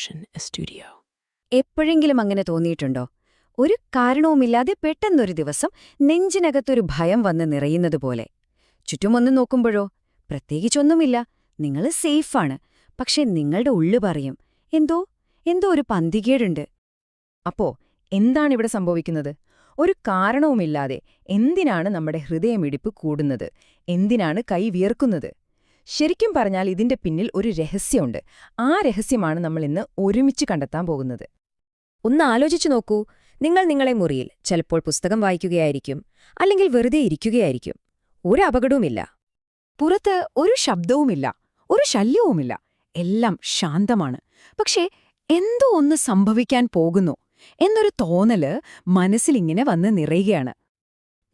Production studio എപ്പോഴെങ്കിലും അങ്ങനെ തോന്നിയിട്ടുണ്ടോ? ഒരു കാരണവുമില്ലാതെ പെട്ടെന്നൊരു ദിവസം നെഞ്ചിനകത്തൊരു ഭയം വന്ന് നിറയുന്നത് പോലെ. ചുറ്റുമൊന്ന് നോക്കുമ്പോഴോ? പ്രത്യേകിച്ചൊന്നുമില്ല. നിങ്ങൾ സേഫാണ്. പക്ഷെ നിങ്ങളുടെ ഉള്ളു പറയും എന്തോ? എന്തോ ഒരു പന്തികേടുണ്ട്. അപ്പോ എന്താണിവിടെ സംഭവിക്കുന്നത്? ഒരു കാരണവുമില്ലാതെ എന്തിനാണ് നമ്മുടെ ഹൃദയമിടിപ്പ് കൂടുന്നത്? എന്തിനാണ് കൈ വിയർക്കുന്നത്? ശരിക്കും പറഞ്ഞാൽ ഇതിന്റെ പിന്നിൽ ഒരു രഹസ്യമുണ്ട്. ആ രഹസ്യമാണ് നമ്മൾ ഇന്ന് ഒരുമിച്ച് കണ്ടെത്താൻ പോകുന്നത്. ഒന്ന് ആലോചിച്ചു നോക്കൂ. നിങ്ങൾ നിങ്ങളെ മുറിയിൽ ചിലപ്പോൾ പുസ്തകം വായിക്കുകയായിരിക്കും അല്ലെങ്കിൽ വെറുതെ ഇരിക്കുകയായിരിക്കും. ഒരു അപകടവുമില്ല. പുറത്ത് ഒരു ശബ്ദവുമില്ല ഒരു ശല്യവുമില്ല. എല്ലാം ശാന്തമാണ്. പക്ഷേ എന്തോ ഒന്ന് സംഭവിക്കാൻ പോകുന്നു എന്നൊരു തോന്നൽ മനസ്സിലിങ്ങനെ വന്ന് നിറയുകയാണ്.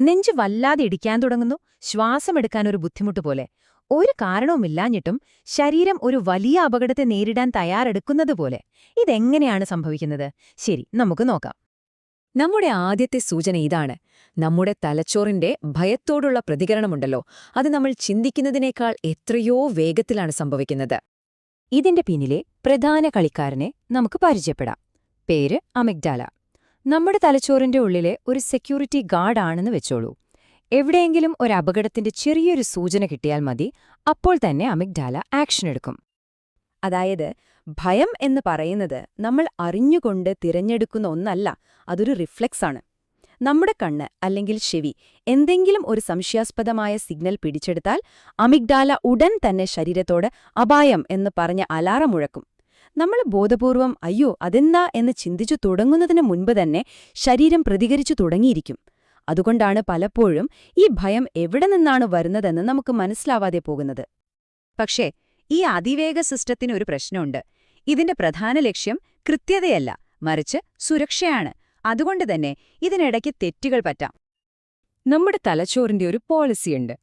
നെഞ്ച് വല്ലാതെ ഇടിക്കാൻ തുടങ്ങുന്നു. ശ്വാസമെടുക്കാൻ ഒരു ബുദ്ധിമുട്ട് പോലെ. ഒരു കാരണവുമില്ലാഞ്ഞിട്ടും ശരീരം ഒരു വലിയ അപകടത്തെ നേരിടാൻ തയ്യാറെടുക്കുന്നത് പോലെ. ഇതെങ്ങനെയാണ് സംഭവിക്കുന്നത്? ശരി നമുക്ക് നോക്കാം. നമ്മുടെ ആദ്യത്തെ സൂചന ഇതാണ്. നമ്മുടെ തലച്ചോറിന്റെ ഭയത്തോടുള്ള പ്രതികരണമുണ്ടല്ലോ. അത് നമ്മൾ ചിന്തിക്കുന്നതിനേക്കാൾ എത്രയോ വേഗത്തിലാണ് സംഭവിക്കുന്നത്. ഇതിന്റെ പിന്നിലെ പ്രധാന കളിക്കാരനെ നമുക്ക് പരിചയപ്പെടാം. പേര് അമിഗ്ഡാല. നമ്മുടെ തലച്ചോറിന്റെ ഉള്ളിലെ ഒരു സെക്യൂരിറ്റി ഗാർഡാണെന്ന് വെച്ചോളൂ. എവിടെയെങ്കിലും ഒരു അപകടത്തിന്റെ ചെറിയൊരു സൂചന കിട്ടിയാൽ മതി അപ്പോൾ തന്നെ അമിഗ്ഡാല ആക്ഷൻ എടുക്കും. അതായത് ഭയം എന്ന് പറയുന്നത് നമ്മൾ അറിഞ്ഞുകൊണ്ട് തിരഞ്ഞെടുക്കുന്ന ഒന്നല്ല അതൊരു റിഫ്ലെക്സാണ് നമ്മുടെ കണ്ണ് അല്ലെങ്കിൽ ചെവി എന്തെങ്കിലും ഒരു സംശയാസ്പദമായ സിഗ്നൽ പിടിച്ചെടുത്താൽ അമിഗ്ഡാല ഉടൻ തന്നെ ശരീരത്തോട് അപായം എന്ന് പറഞ്ഞ അലാറം മുഴക്കും. നമ്മൾ ബോധപൂർവം അയ്യോ അതെന്താ? എന്ന് ചിന്തിച്ചു തുടങ്ങുന്നതിന് മുൻപ് തന്നെ ശരീരം പ്രതികരിച്ചു തുടങ്ങിയിരിക്കും. അതുകൊണ്ടാണ് പലപ്പോഴും ഈ ഭയം എവിടെ നിന്നാണ് വരുന്നതെന്ന് നമുക്ക് മനസ്സിലാവാതെ പോകുന്നത്. പക്ഷേ ഈ അതിവേഗ സിസ്റ്റത്തിന് ഒരു പ്രശ്നമുണ്ട്. ഇതിന്റെ പ്രധാന ലക്ഷ്യം കൃത്യതയല്ല മറിച്ച് സുരക്ഷയാണ്. അതുകൊണ്ട് തന്നെ ഇതിനിടയ്ക്ക് തെറ്റുകൾ പറ്റാം. നമ്മുടെ തലച്ചോറിന്റെ ഒരു പോളിസിയുണ്ട്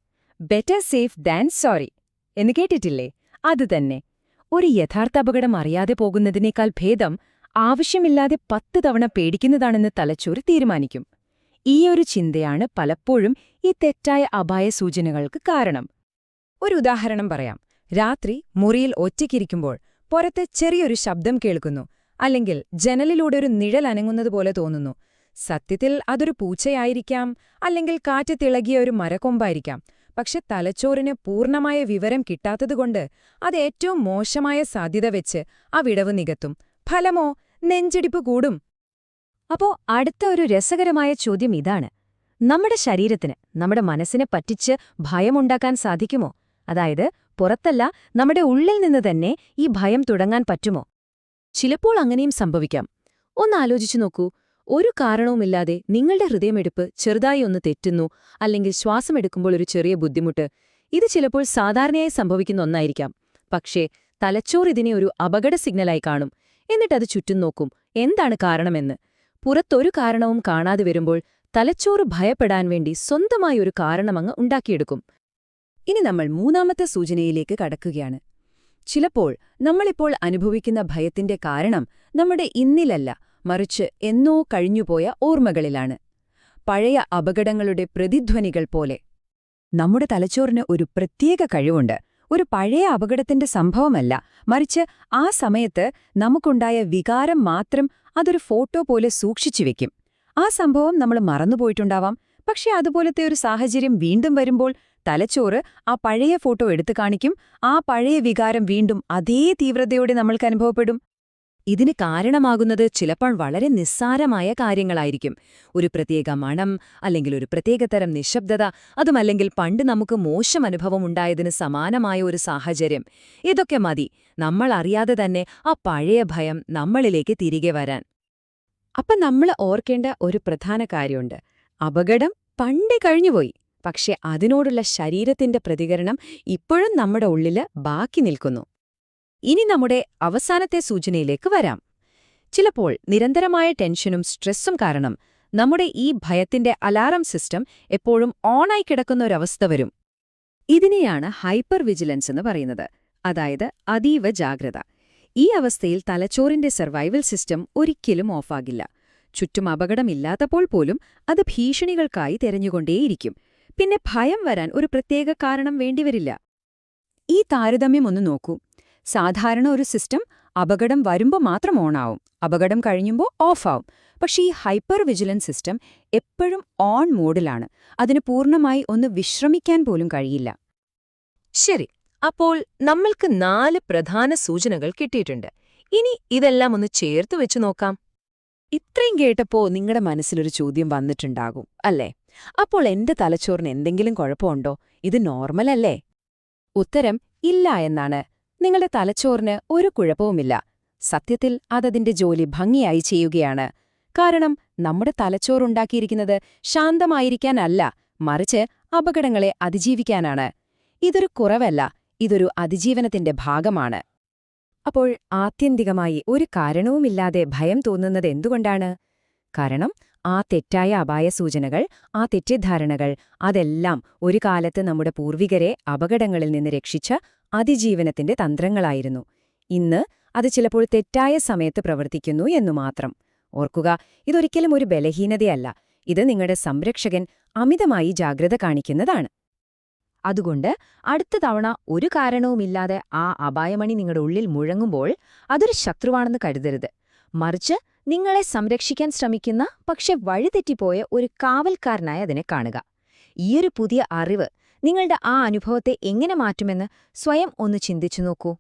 ബെറ്റർ സേഫ് ദാൻ സോറി എന്ന് കേട്ടിട്ടില്ലേ? അതുതന്നെ ഒരു യഥാർത്ഥ അപകടം അറിയാതെ പോകുന്നതിനേക്കാൾ ഭേദം ആവശ്യമില്ലാതെ പത്ത് തവണ പേടിക്കുന്നതാണെന്ന് തലച്ചോറ് തീരുമാനിക്കും. ഈയൊരു ചിന്തയാണ് പലപ്പോഴും ഈ തെറ്റായ അപായ സൂചനകൾക്ക് കാരണം. ഒരു ഉദാഹരണം പറയാം. രാത്രി മുറിയിൽ ഒറ്റയ്ക്കിരിക്കുമ്പോൾ പുറത്ത് ചെറിയൊരു ശബ്ദം കേൾക്കുന്നു അല്ലെങ്കിൽ ജനലിലൂടെ ഒരു നിഴൽ അനങ്ങുന്നതുപോലെ തോന്നുന്നു. സത്യത്തിൽ അതൊരു പൂച്ചയായിരിക്കാം അല്ലെങ്കിൽ കാറ്റ് തിളകിയ ഒരു മരക്കൊമ്പായിരിക്കാം. പക്ഷെ തലച്ചോറിന് പൂർണമായ വിവരം കിട്ടാത്തതുകൊണ്ട് അത് ഏറ്റവും മോശമായ സാധ്യത വെച്ച് ആ വിടവ് നികത്തും. ഫലമോ? നെഞ്ചിടിപ്പ് കൂടും. അപ്പോ അടുത്ത ഒരു രസകരമായ ചോദ്യം ഇതാണ്. നമ്മുടെ ശരീരത്തിന് നമ്മുടെ മനസ്സിനെ പറ്റിച്ച് ഭയമുണ്ടാക്കാൻ സാധിക്കുമോ? അതായത് പുറത്തല്ല നമ്മുടെ ഉള്ളിൽ നിന്ന് തന്നെ ഈ ഭയം തുടങ്ങാൻ പറ്റുമോ? ചിലപ്പോൾ അങ്ങനെയും സംഭവിക്കാം. ഒന്നാലോചിച്ചു നോക്കൂ. ഒരു കാരണവുമില്ലാതെ നിങ്ങളുടെ ഹൃദയമെടുപ്പ് ചെറുതായി ഒന്ന് തെറ്റുന്നു അല്ലെങ്കിൽ ശ്വാസമെടുക്കുമ്പോൾ ഒരു ചെറിയ ബുദ്ധിമുട്ട്. ഇത് ചിലപ്പോൾ സാധാരണയായി സംഭവിക്കുന്ന ഒന്നായിരിക്കാം. പക്ഷേ തലച്ചോർ ഇതിനെ ഒരു അപകട സിഗ്നലായി കാണും. എന്നിട്ടത് ചുറ്റും നോക്കും. എന്താണ് കാരണമെന്ന്? പുറത്തൊരു കാരണവും കാണാതെ വരുമ്പോൾ തലച്ചോറ് ഭയപ്പെടാൻ വേണ്ടി സ്വന്തമായി ഒരു കാരണമങ്ങ് ഉണ്ടാക്കിയെടുക്കും. ഇനി നമ്മൾ മൂന്നാമത്തെ സൂചനയിലേക്ക് കടക്കുകയാണ്. ചിലപ്പോൾ നമ്മളിപ്പോൾ അനുഭവിക്കുന്ന ഭയത്തിന്റെ കാരണം നമ്മുടെ ഇന്നിലല്ല മറിച്ച് എന്നോ കഴിഞ്ഞുപോയ ഓർമ്മകളിലാണ്. പഴയ അപകടങ്ങളുടെ പ്രതിധ്വനികൾ പോലെ. നമ്മുടെ തലച്ചോറിന് ഒരു പ്രത്യേക കഴിവുണ്ട്. ഒരു പഴയ അപകടത്തിന്റെ സംഭവമല്ല മറിച്ച് ആ സമയത്ത് നമുക്കുണ്ടായ വികാരം മാത്രം അതൊരു ഫോട്ടോ പോലെ സൂക്ഷിച്ചു വെക്കും. ആ സംഭവം നമ്മൾ മറന്നുപോയിട്ടുണ്ടാവാം പക്ഷെ അതുപോലത്തെ ഒരു സാഹചര്യം വീണ്ടും വരുമ്പോൾ തലച്ചോറ് ആ പഴയ ഫോട്ടോ എടുത്തു കാണിക്കും. ആ പഴയ വികാരം വീണ്ടും അതേ തീവ്രതയോടെ നമ്മൾക്ക് അനുഭവപ്പെടും. ഇതിന് കാരണമാകുന്നത് ചിലപ്പോൾ വളരെ നിസ്സാരമായ കാര്യങ്ങളായിരിക്കും. ഒരു പ്രത്യേക മണം അല്ലെങ്കിൽ ഒരു പ്രത്യേകതരം നിശബ്ദത അതുമല്ലെങ്കിൽ പണ്ട് നമുക്ക് മോശം അനുഭവം ഉണ്ടായതിന് സമാനമായ ഒരു സാഹചര്യം. ഇതൊക്കെ മതി. നമ്മൾ അറിയാതെ തന്നെ ആ പഴയ ഭയം നമ്മളിലേക്ക് തിരികെ വരാൻ. അപ്പം നമ്മൾ ഓർക്കേണ്ട ഒരു പ്രധാന കാര്യമുണ്ട്. അപകടം പണ്ടേ കഴിഞ്ഞുപോയി. പക്ഷെ അതിനോടുള്ള ശരീരത്തിന്റെ പ്രതികരണം ഇപ്പോഴും നമ്മുടെ ഉള്ളിൽ ബാക്കി നിൽക്കുന്നു. ഇനി നമ്മുടെ അവസാനത്തെ സൂചനയിലേക്ക് വരാം. ചിലപ്പോൾ നിരന്തരമായ ടെൻഷനും സ്ട്രെസ്സും കാരണം നമ്മുടെ ഈ ഭയത്തിന്റെ അലാറം സിസ്റ്റം എപ്പോഴും ഓണായി കിടക്കുന്ന ഒരവസ്ഥ വരും. ഇതിനെയാണ് ഹൈപ്പർ വിജിലൻസ് എന്ന് പറയുന്നത്. അതായത് അതീവ ജാഗ്രത. ഈ അവസ്ഥയിൽ തലച്ചോറിന്റെ സർവൈവൽ സിസ്റ്റം ഒരിക്കലും ഓഫാകില്ല. ചുറ്റും അപകടമില്ലാത്തപ്പോൾ പോലും അത് ഭീഷണികൾക്കായി തെരഞ്ഞുകൊണ്ടേയിരിക്കും. പിന്നെ ഭയം വരാൻ ഒരു പ്രത്യേക കാരണം വേണ്ടിവരില്ല. ഈ താരതമ്യം ഒന്ന് നോക്കൂ. സാധാരണ ഒരു സിസ്റ്റം അപകടം വരുമ്പോൾ മാത്രം ഓണാവും. അപകടം കഴിയുമ്പോൾ ഓഫാവും. പക്ഷേ ഈ ഹൈപ്പർ വിജിലൻസ് സിസ്റ്റം എപ്പോഴും ഓൺ മോഡിലാണ്. അതിന് പൂർണമായി ഒന്ന് വിശ്രമിക്കാൻ പോലും കഴിയില്ല. ശരി. അപ്പോൾ നമ്മൾക്ക് നാല് പ്രധാന സൂചനകൾ കിട്ടിയിട്ടുണ്ട്. ഇനി ഇതെല്ലാം ഒന്ന് ചേർത്ത് വെച്ച് നോക്കാം. ഇത്രയും കേട്ടപ്പോ നിങ്ങളുടെ മനസ്സിലൊരു ചോദ്യം വന്നിട്ടുണ്ടാകും അല്ലേ? അപ്പോൾ എന്റെ തലച്ചോറിന് എന്തെങ്കിലും കുഴപ്പമുണ്ടോ? ഇത് നോർമൽ അല്ലേ ഉത്തരം ഇല്ല എന്നാണ്. നിങ്ങളുടെ തലച്ചോറിന് ഒരു കുഴപ്പവുമില്ല. സത്യത്തിൽ അതതിന്റെ ജോലി ഭംഗിയായി ചെയ്യുകയാണ്. കാരണം നമ്മുടെ തലച്ചോറുണ്ടാക്കിയിരിക്കുന്നത് ശാന്തമായിരിക്കാനല്ല മറിച്ച് അപകടങ്ങളെ അതിജീവിക്കാനാണ്. ഇതൊരു കുറവല്ല ഇതൊരു അതിജീവനത്തിന്റെ ഭാഗമാണ്. അപ്പോൾ ആത്യന്തികമായി ഒരു കാരണവുമില്ലാതെ ഭയം തോന്നുന്നത് എന്തുകൊണ്ടാണ്? കാരണം ആ തെറ്റായ അപായസൂചനകൾ ആ തെറ്റിദ്ധാരണകൾ അതെല്ലാം ഒരു കാലത്ത് നമ്മുടെ പൂർവികരെ അപകടങ്ങളിൽ നിന്ന് രക്ഷിച്ച അതിജീവനത്തിന്റെ തന്ത്രങ്ങളായിരുന്നു. ഇന്ന് അത് ചിലപ്പോൾ തെറ്റായ സമയത്ത് പ്രവർത്തിക്കുന്നു എന്നു മാത്രം. ഓർക്കുക ഇതൊരിക്കലും ഒരു ബലഹീനതയല്ല. ഇത് നിങ്ങളുടെ സംരക്ഷകൻ അമിതമായി ജാഗ്രത കാണിക്കുന്നതാണ്. അതുകൊണ്ട് അടുത്ത തവണ ഒരു കാരണവുമില്ലാതെ ആ അപായമണി നിങ്ങളുടെ ഉള്ളിൽ മുഴങ്ങുമ്പോൾ അതൊരു ശത്രുവാണെന്ന് കരുതരുത്. മറിച്ച് നിങ്ങളെ സംരക്ഷിക്കാൻ ശ്രമിക്കുന്ന പക്ഷെ വഴിതെറ്റിപ്പോയ ഒരു കാവൽക്കാരനായി അതിനെ കാണുക. ഈയൊരു പുതിയ അറിവ് നിങ്ങളുടെ ആ അനുഭവത്തെ എങ്ങനെ മാറ്റുമെന്ന് സ്വയം ഒന്ന് ചിന്തിച്ചു നോക്കൂ.